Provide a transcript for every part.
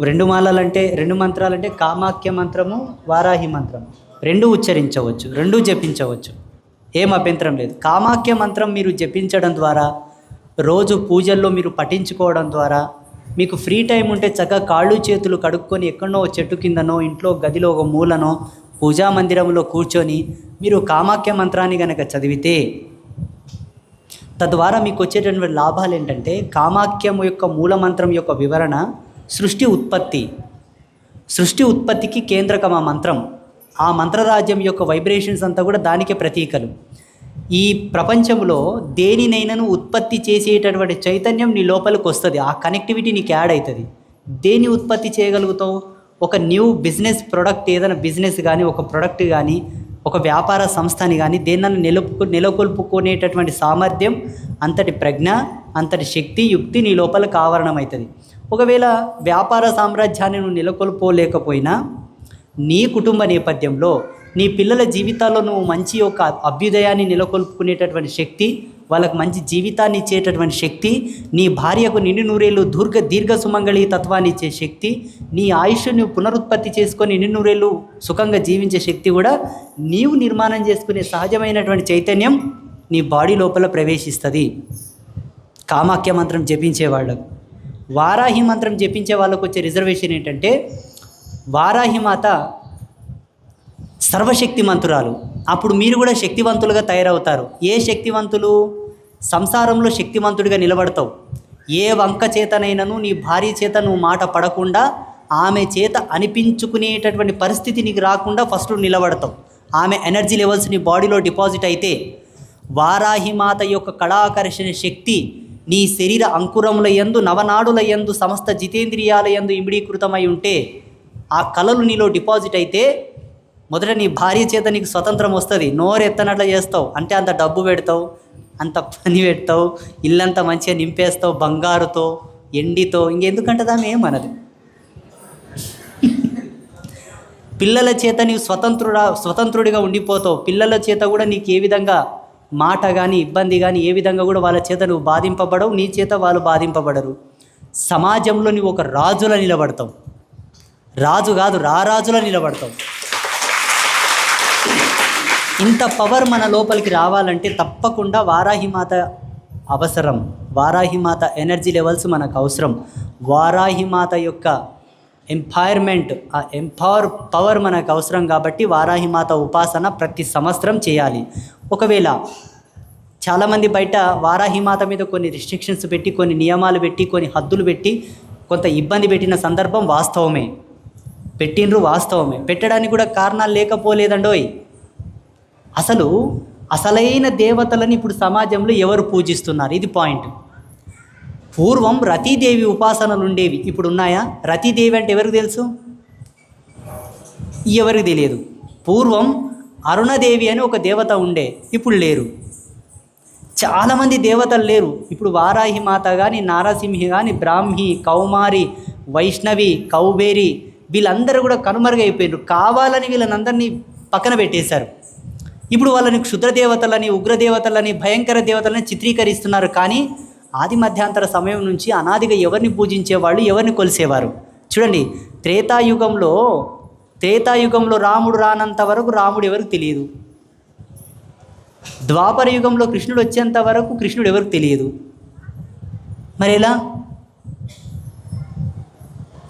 రెండు మాలలంటే రెండు మంత్రాలంటే కామాఖ్య మంత్రము వారాహి మంత్రం రెండు ఉచ్చరించవచ్చు రెండు జపించవచ్చు. ఏం అభ్యంతరం లేదు. కామాఖ్య మంత్రం మీరు జపించడం ద్వారా రోజు పూజల్లో మీరు పఠించుకోవడం ద్వారా మీకు ఫ్రీ టైం ఉంటే చక్కగా కాళ్ళు చేతులు కడుక్కొని ఎక్కడో చెట్టు కిందనో ఇంట్లో గదిలో ఒక మూలనో పూజా మందిరంలో కూర్చొని మీరు కామాఖ్య మంత్రాన్ని కనుక చదివితే తద్వారా మీకు వచ్చేటటువంటి లాభాలు ఏంటంటే కామాఖ్యం యొక్క మూలమంత్రం యొక్క వివరణ సృష్టి ఉత్పత్తి. సృష్టి ఉత్పత్తికి కేంద్రకం ఆ మంత్రం. ఆ మంత్రరాజ్యం యొక్క వైబ్రేషన్స్ అంతా కూడా దానికే ప్రతీకలు. ఈ ప్రపంచంలో దేనినైనాను ఉత్పత్తి చేసేటటువంటి చైతన్యం నీ లోపలికి వస్తుంది. ఆ కనెక్టివిటీ నీకు యాడ్ అవుతుంది దేని ఉత్పత్తి చేయగలుగుతావు? ఒక న్యూ బిజినెస్ ప్రొడక్ట్ ఏదైనా బిజినెస్ కానీ ఒక ప్రొడక్ట్ కానీ ఒక వ్యాపార సంస్థని కానీ దేన్నైనా నిలుపు నెలకొల్పుకునేటటువంటి సామర్థ్యం అంతటి ప్రజ్ఞ అంతటి శక్తి యుక్తి నీ లోపల ఆవరణం అవుతుంది ఒకవేళ వ్యాపార సామ్రాజ్యాన్ని నువ్వు నెలకొల్పోలేకపోయినా నీ కుటుంబ నేపథ్యంలో నీ పిల్లల జీవితాల్లో నువ్వు మంచి ఒక అభ్యుదయాన్ని నెలకొల్పుకునేటటువంటి శక్తి వాళ్ళకు మంచి జీవితాన్ని ఇచ్చేటటువంటి శక్తి నీ భార్యకు నిండు నూరేళ్ళు దీర్ఘ దీర్ఘ సుమంగళి తత్వాన్ని ఇచ్చే శక్తి నీ ఆయుష్ నువ్వు పునరుత్పత్తి చేసుకొని నిండు నూరేళ్ళు సుఖంగా జీవించే శక్తి కూడా నీవు నిర్మాణం చేసుకునే సహజమైనటువంటి చైతన్యం నీ బాడీ లోపల ప్రవేశిస్తుంది. కామాఖ్య మంత్రం జపించే వాళ్ళకు వారాహి మంత్రం జపించే వాళ్ళకు వచ్చే రిజర్వేషన్ ఏంటంటే వారాహి మాత సర్వశక్తి మంతురాలు. అప్పుడు మీరు కూడా శక్తివంతులుగా తయారవుతారు. ఏ శక్తివంతులు? సంసారంలో శక్తివంతుడిగా నిలబడతావు. ఏ వంక చేతనైనను నీ భార్య చేత నువ్వు మాట పడకుండా ఆమె చేత అనిపించుకునేటటువంటి పరిస్థితి నీకు రాకుండా ఫస్ట్ నువ్వు నిలబడతావు. ఆమె ఎనర్జీ లెవెల్స్ నీ బాడీలో డిపాజిట్ అయితే వారాహి మాత యొక్క కళాకర్షణ శక్తి నీ శరీర అంకురముల యందు నవనాడుల యందు సమస్త జితేంద్రియాల యందు ఇమిడీకృతమై ఉంటే ఆ కళలు నీలో డిపాజిట్ అయితే మొదట నీ భార్య చేత నీకు స్వతంత్రం వస్తుంది. నోరు ఎత్తనట్లు చేస్తావు. అంటే అంత డబ్బు పెడతావు అంత పని పెడతావు ఇల్లంతా మంచిగా నింపేస్తావు బంగారుతో ఎండితో. ఇంకెందుకంటే దాన్ని ఏమనదు. పిల్లల చేత నీవు స్వతంత్రుడా స్వతంత్రుడిగా ఉండిపోతావు. పిల్లల చేత కూడా నీకు ఏ విధంగా మాట కానీ ఇబ్బంది కానీ ఏ విధంగా కూడా వాళ్ళ చేత నువ్వు బాధింపబడవు నీ చేత వాళ్ళు బాధింపబడరు. సమాజంలో నువ్వు ఒక రాజులా నిలబడతావు. రాజు కాదు రారాజులా నిలబడతావు. ఇంత పవర్ మన లోపలికి రావాలంటే తప్పకుండా వారాహిమాత అవసరం. వారాహిమాత ఎనర్జీ లెవెల్స్ మనకు అవసరం. వారాహిమాత యొక్క ఎంపైర్మెంట్ ఆ ఎంపవర్ పవర్ మనకు అవసరం కాబట్టి వారాహిమాత ఉపాసన ప్రతి సంవత్సరం చేయాలి. ఒకవేళ చాలామంది బయట వారాహిమాత మీద కొన్ని రిస్ట్రిక్షన్స్ పెట్టి కొన్ని నియమాలు పెట్టి కొన్ని హద్దులు పెట్టి కొంత ఇబ్బంది పెట్టిన సందర్భం వాస్తవమే. పెట్టినరు వాస్తవమే. పెట్టడానికి కూడా కారణాలు లేకపోలేదండోయ్. అసలు అసలైన దేవతలని ఇప్పుడు సమాజంలో ఎవరు పూజిస్తున్నారు? ఇది పాయింట్. పూర్వం రతీదేవి ఉపాసనలు ఉండేవి. ఇప్పుడు ఉన్నాయా రతీదేవి అంటే ఎవరికి తెలుసు? ఎవరికి తెలియదు. పూర్వం అరుణదేవి అని ఒక దేవత ఉండే ఇప్పుడు లేరు. చాలామంది దేవతలు లేరు. ఇప్పుడు వారాహి మాత కానీ నారసింహి కానీ బ్రాహ్మి కౌమారి వైష్ణవి కౌబేరి వీళ్ళందరూ కూడా కనుమరుగైపోయారు కావాలని వీళ్ళనందరినీ పక్కన పెట్టేశారు. ఇప్పుడు వాళ్ళని క్షుద్రదేవతలని ఉగ్రదేవతలని భయంకర దేవతలని చిత్రీకరిస్తున్నారు. కానీ ఆది మధ్యాంతర సమయం నుంచి అనాదిగా ఎవరిని పూజించేవాళ్ళు ఎవరిని కొలిసేవారు? చూడండి త్రేతాయుగంలో త్రేతాయుగంలో రాముడు రానంత వరకు రాముడు ఎవరికి తెలియదు. ద్వాపర యుగంలో కృష్ణుడు వచ్చేంత వరకు కృష్ణుడు ఎవరికి తెలియదు. మరి ఎలా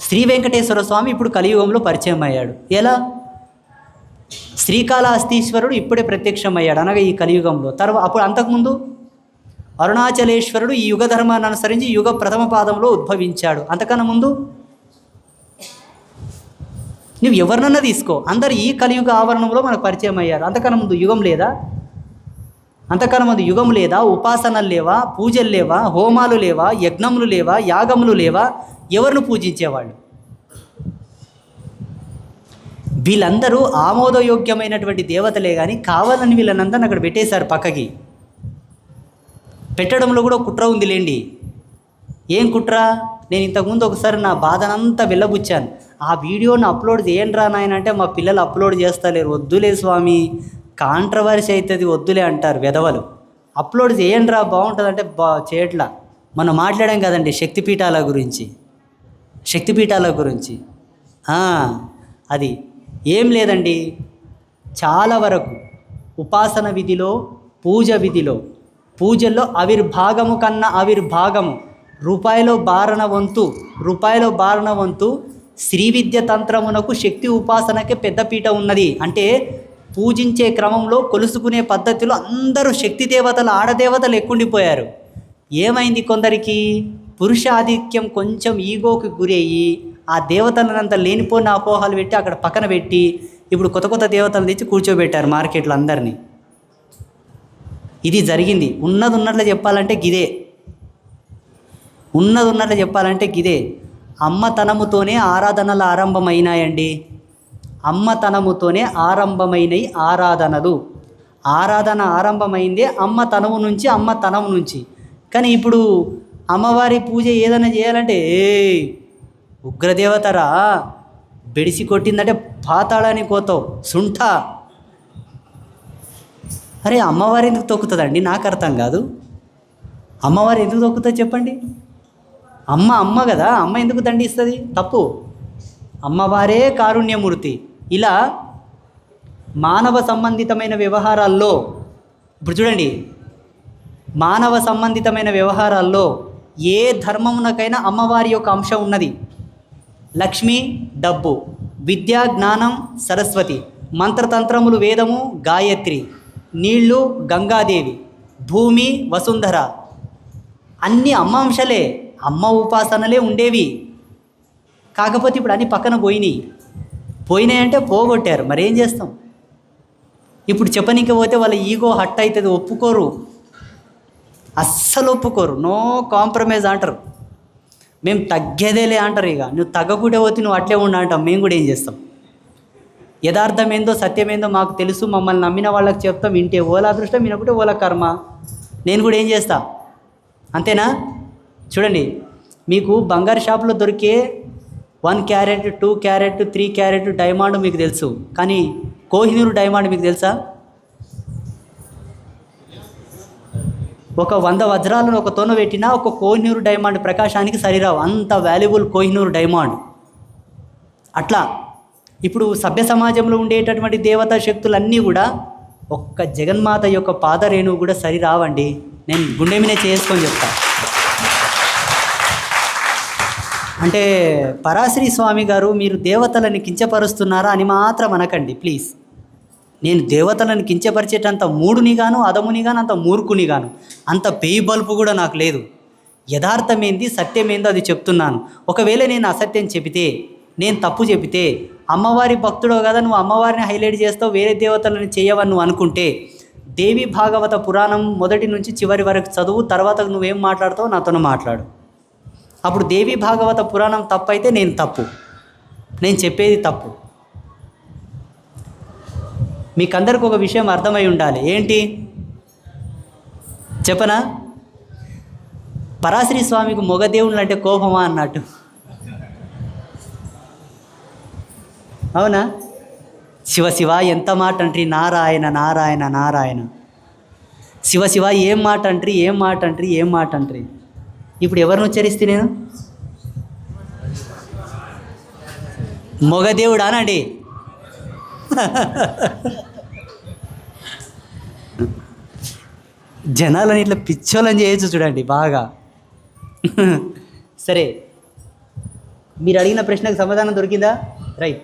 శ్రీ వెంకటేశ్వర స్వామి ఇప్పుడు కలియుగంలో పరిచయం అయ్యాడు ఎలా? శ్రీకాళహస్తీశ్వరుడు ఇప్పుడే ప్రత్యక్షం అయ్యాడు అనగా ఈ కలియుగంలో. తర్వాత అప్పుడు అంతకుముందు అరుణాచలేశ్వరుడు ఈ యుగ ధర్మాన్ని అనుసరించి యుగ ప్రథమ పాదంలో ఉద్భవించాడు. అంతకన్నా ముందు నువ్వు ఎవరినన్నా తీసుకో. అందరు ఈ కలియుగ ఆవరణంలో మనకు పరిచయం అయ్యారు. అంతకన్నా ముందు యుగం లేదా? అంతకన్నా ముందు యుగం లేదా? ఉపాసనలు లేవా? పూజలు లేవా? హోమాలు లేవా? యజ్ఞములు లేవా? యాగములు లేవా? ఎవరిని పూజించేవాళ్ళు? వీళ్ళందరూ ఆమోదయోగ్యమైనటువంటి దేవతలే కానీ కావాలని వీళ్ళనందరిని అక్కడ పెట్టేశారు పక్కకి. పెట్టడంలో కూడా కుట్ర ఉంది లేండి ఏం కుట్ర? నేను ఇంతకుముందు ఒకసారి నా బాధనంతా వెళ్ళబుచ్చాను. ఆ వీడియోని అప్లోడ్ చేయండి రా నాయన అంటే మా పిల్లలు అప్లోడ్ చేస్తలేరు. వద్దులే స్వామి. కాంట్రవర్సీ అవుతుంది వద్దులే అంటారు వెధవలు అప్లోడ్ చేయండి రా బాగుంటుంది అంటే బా చేయట్లా మనం మాట్లాడాం కదండి శక్తిపీఠాల గురించి. శక్తిపీఠాల గురించి. అది. ఏం లేదండి. చాలా వరకు ఉపాసన విధిలో పూజ విధిలో పూజల్లో ఆవిర్భాగము కన్నా ఆవిర్భాగము. రూపాయిలో బారణ వంతు రూపాయిలో బారణ వంతు శ్రీ విద్య తంత్రమునకు శక్తి ఉపాసనకే పెద్దపీట ఉన్నది. అంటే పూజించే క్రమంలో కొలుసుకునే పద్ధతిలో అందరూ శక్తి దేవతలు ఆడదేవతలు ఎక్కుండిపోయారు. ఏమైంది కొందరికి? పురుషాధిక్యం కొంచెం ఈగోకి గురి అయ్యి ఆ దేవతలనంత లేనిపోయిన అపోహలు పెట్టి అక్కడ పక్కన పెట్టి ఇప్పుడు కొత్త కొత్త దేవతలు తెచ్చి కూర్చోబెట్టారు మార్కెట్లో అందరినీ. ఇది జరిగింది. ఉన్నది ఉన్నట్లు చెప్పాలంటే గిదే. ఉన్నది ఉన్నట్లు చెప్పాలంటే గిదే. అమ్మతనముతోనే ఆరాధనలు ఆరంభమైనాయండి. అమ్మతనముతోనే ఆరంభమైనవి ఆరాధనలు. ఆరాధన ఆరంభమైందే అమ్మతనము నుంచి అమ్మతనము నుంచి. కానీ ఇప్పుడు అమ్మవారి పూజ ఏదైనా చేయాలంటే ఏ ఉగ్రదేవతరా బెడిసి కొట్టిందంటే పాతాళానికి పోతావు సుంఠ. అరే అమ్మవారు ఎందుకు తొక్కుతుందండి? నాకు అర్థం కాదు. అమ్మవారు ఎందుకు తొక్కుతుంది చెప్పండి? అమ్మ అమ్మ కదా అమ్మ ఎందుకు దండిస్తుంది? తప్పు. అమ్మవారే కారుణ్యమూర్తి. ఇలా మానవ సంబంధితమైన వ్యవహారాల్లో ఇప్పుడు చూడండి మానవ సంబంధితమైన వ్యవహారాల్లో ఏ ధర్మమునకైనా అమ్మవారి యొక్క అంశం ఉన్నది. లక్ష్మి డబ్బు. విద్య జ్ఞానం సరస్వతి. మంత్రతంత్రములు వేదము గాయత్రి. నీళ్ళు గంగాదేవి. భూమి వసుంధర. అన్ని అమ్మ అంశాలే. అమ్మ ఉపాసనలే ఉండేవి. కాకపోతే ఇప్పుడు అన్ని పక్కన పోయినాయి. పోయినాయి అంటే పోగొట్టారు. మరి ఏం చేస్తాం? ఇప్పుడు చెప్పనీకి పోతే వాళ్ళ ఈగో హట్ అవుతుంది ఒప్పుకోరు. అస్సలు ఒప్పుకోరు. నో కాంప్రమైజ్ అంటారు. మేము తగ్గేదేలే అంటారు ఇక. నువ్వు తగ్గకుండా పోతే నువ్వు అట్లే ఉండ అంటాం. మేము కూడా ఏం చేస్తాం? యథార్థం ఏందో సత్యం ఏందో మాకు తెలుసు. మమ్మల్ని నమ్మిన వాళ్ళకి చెప్తాం. ఇంటే ఓలా అదృష్టం వినకుంటే ఓలా కర్మ. నేను కూడా ఏం చేస్తా? అంతేనా? చూడండి మీకు బంగారు షాపులో దొరికే one carat two carat three carat diamond మీకు తెలుసు. కానీ కోహినూరు డైమండ్ మీకు తెలుసా? ఒక వంద వజ్రాలను ఒక తోన పెట్టినా ఒక కోహినూరు డైమండ్ ప్రకాశానికి సరిరావు. అంత వాల్యుబుల్ కోహినూరు డైమండ్. అట్లా. ఇప్పుడు సభ్య సమాజంలో ఉండేటటువంటి దేవతా శక్తులన్నీ కూడా ఒక్క జగన్మాత యొక్క పాదరేణువు కూడా సరి రావండి నేను గుండె మీద చేసుకొని చెప్తాను అంటే పరాశ్రీ స్వామి గారు మీరు దేవతలను కించపరుస్తున్నారా అని మాత్రం అనకండి ప్లీజ్ నేను దేవతలను కించపరిచేటంత మూడుని గాను అదముని గాను అంత మూర్ఖుని గాను అంత పేయి బల్పు కూడా నాకు లేదు. యథార్థమేంది సత్యమేందో అది చెప్తున్నాను. ఒకవేళ నేను అసత్యం చెబితే నేను తప్పు చెబితే అమ్మవారి భక్తుడో కదా నువ్వు అమ్మవారిని హైలైట్ చేస్తావు వేరే దేవతలను చేయవని నువ్వు అనుకుంటే దేవి భాగవత పురాణం మొదటి నుంచి చివరి వరకు చదువు తర్వాత నువ్వేం మాట్లాడతావు నాతో మాట్లాడు. అప్పుడు దేవి భాగవత పురాణం తప్పైతే నేను తప్పు. నేను చెప్పేది తప్పు. మీకందరికి ఒక విషయం అర్థమై ఉండాలి. ఏంటి? చెప్పనా? పరాశ్రీ స్వామికి మొగదేవుళ్ళు అంటే కోపమా అన్నట్టు. అవునా? శివ శివ ఎంత మాట అంట్రీ? నారాయణ నారాయణ నారాయణ. శివ శివ ఏం మాట అంట్రీ? ఏం మాట అంట్రీ? ఏం మాట అంట్రీ? ఇప్పుడు ఎవరిని ఉచ్చరిస్తే నేను? మొగదేవుడా అనండి జనాలని ఇట్లా పిచ్చోళ్ళని చేయొచ్చు చూడండి బాగా. సరే మీరు అడిగిన ప్రశ్నకు సమాధానం దొరికిందా? రైట్.